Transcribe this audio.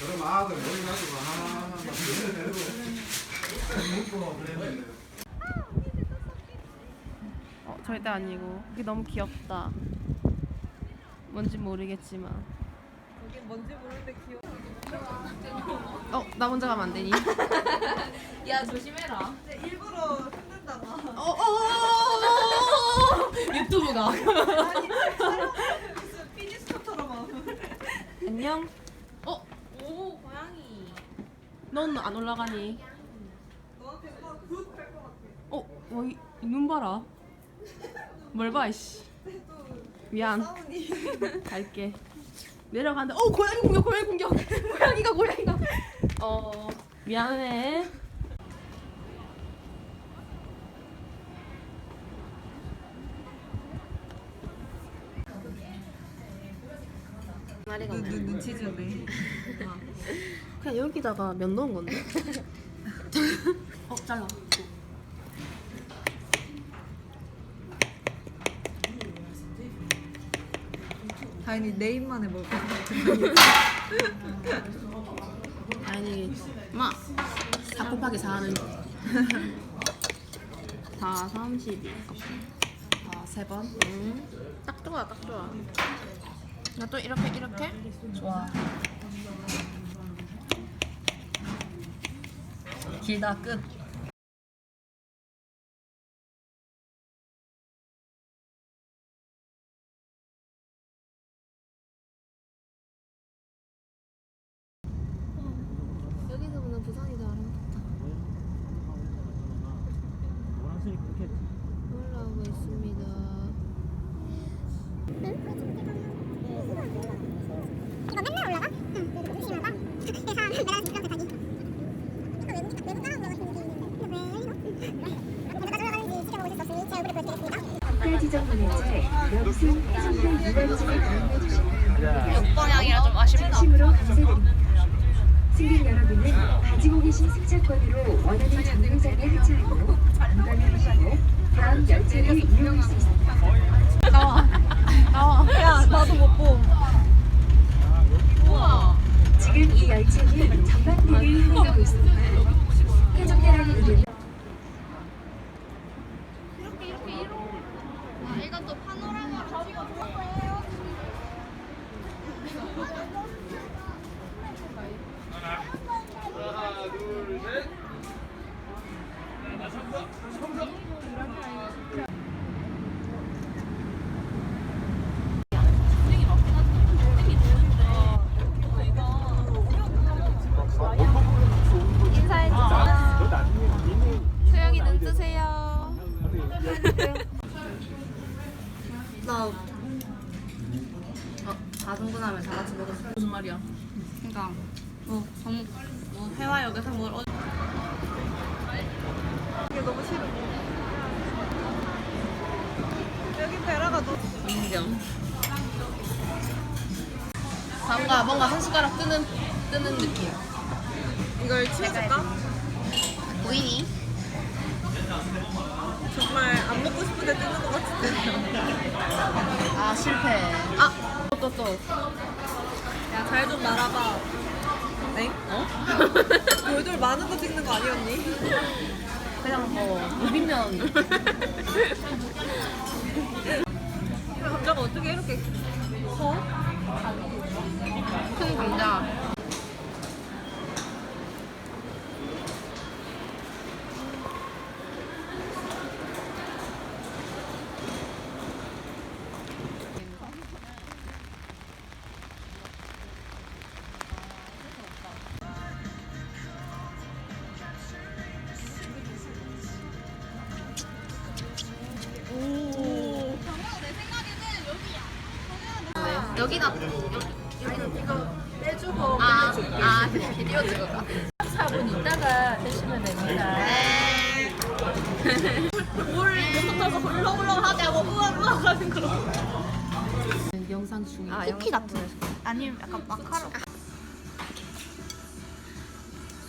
그럼 아들 여기 가지고 하나 그랬는데 어, 절대 아니고. 이게 너무 귀엽다. 뭔지 모르겠지만. 여긴 뭔지 모르는데 귀여워. 어, 나 먼저 가면 안 되니? 야 조심해라. 일부러 흔든다고. 어, 어, 어, 유튜브가. 아니, 무슨 피니스터처럼. 안녕. 넌 안 올라가니? 어, 어, 이, 이눈 봐라. 뭘 봐, 이씨. 미안. 갈게. 내려간다. 어, 고양이 공격, 고양이 공격. 고양이가, 고양이가. 어, 미안해. 마리가 눈, 눈치 주네. 그냥 여기다가 면 넣은 건데. 어, 잘라. 다행히 내 입만에 먹을 것 아니, 마. 4 곱하기 4는 4, 32. 아, 세 번? 응. 딱 좋아, 딱 좋아. 나 또 이렇게, 이렇게? 좋아. 길다 끝. 여기서 보면 부산이 더 아름답다. 올라오고 있습니다. 이거 맨날 올라가? 응, 조심하다. 그래서 내가 이렇게 가기. 이거 외국 외국 따라온 거 같은 느낌인데. 근데 왜 이러? 내가 들어가는지 명승 해운대 유원지를 방문해 주신 역방향이라 좀 아쉽다. 진심으로 감사드립니다. 승객 여러분은 가지고 계신 승차권으로 원하는 정류장에 하차하고 관광하시고 다음 열차를 이용할 수 있습니다. 나와. 나와. 야, 나도 못 봄. 우와. 지금 이 열차는 전반기를 이용하고 있습니다. 해적대라는 이름 이렇게 이렇게 이로. 아 이건 또 파노라마로 찍어 거예요. 하나 둘셋 소영이 눈 뜨세요. 나 어, 다 흥분하면 다 같이 먹었어. 무슨 말이야? 그러니까 뭐, 정, 뭐 해화역에서 뭘 어, 너무 싫어. 여기 베라가 너무. 인정. 뭔가 뭔가 한 숟가락 뜨는 뜨는 느낌. 이걸 치워줄까? 보이니? 정말 안 먹고 싶은데 뜯는 것 같은데. 아 실패. 아또 또. 야, 잘 좀 말아봐. 네? 어? 돌돌 많은 거 찍는 거 아니었니? 그냥 뭐 비빔면. 감자가 어떻게 이렇게 커? 큰 감자. 여기가 빼주고. 아, 아, 비디오 찍을까? 4분 있다가 드시면 됩니다. 물 훌렁훌렁 우악우악 하는 거. 영상 중에 아, 쿠키 같은. 아니면 약간 마카롱.